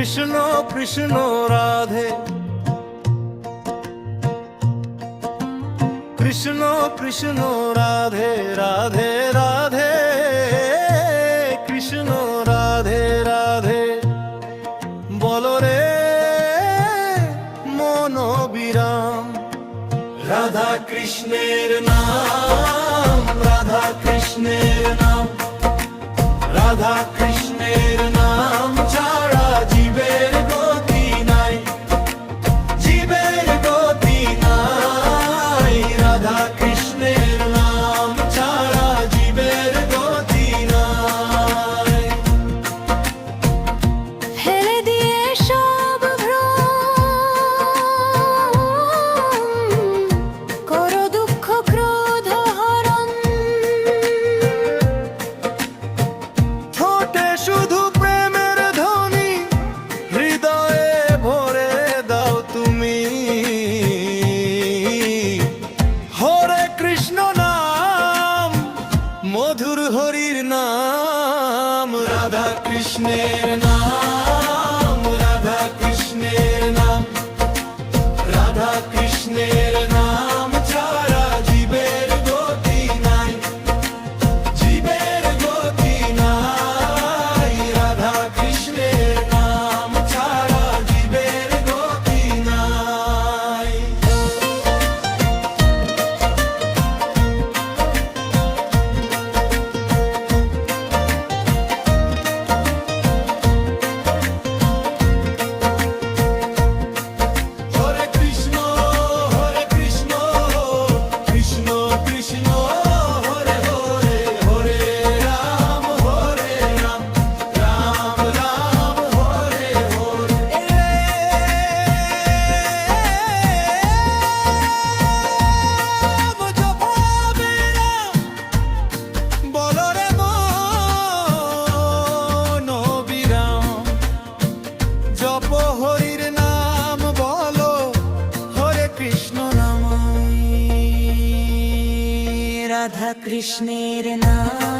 কৃষ্ণ কৃষ্ণ রাধে। কৃষ্ণ কৃষ্ণ রাধে রাধে রাধে। কৃষ্ণ রাধে রাধে। বলরে মন বিরাম। রাধা কৃষ্ণের নাম, রাধা কৃষ্ণের নাম। রাধা কৃষ্ণের নাম। মধুর হরির নাম রাধা কৃষ্ণের নাম। কৃষ্ণের নাম।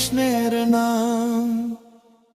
Krishna.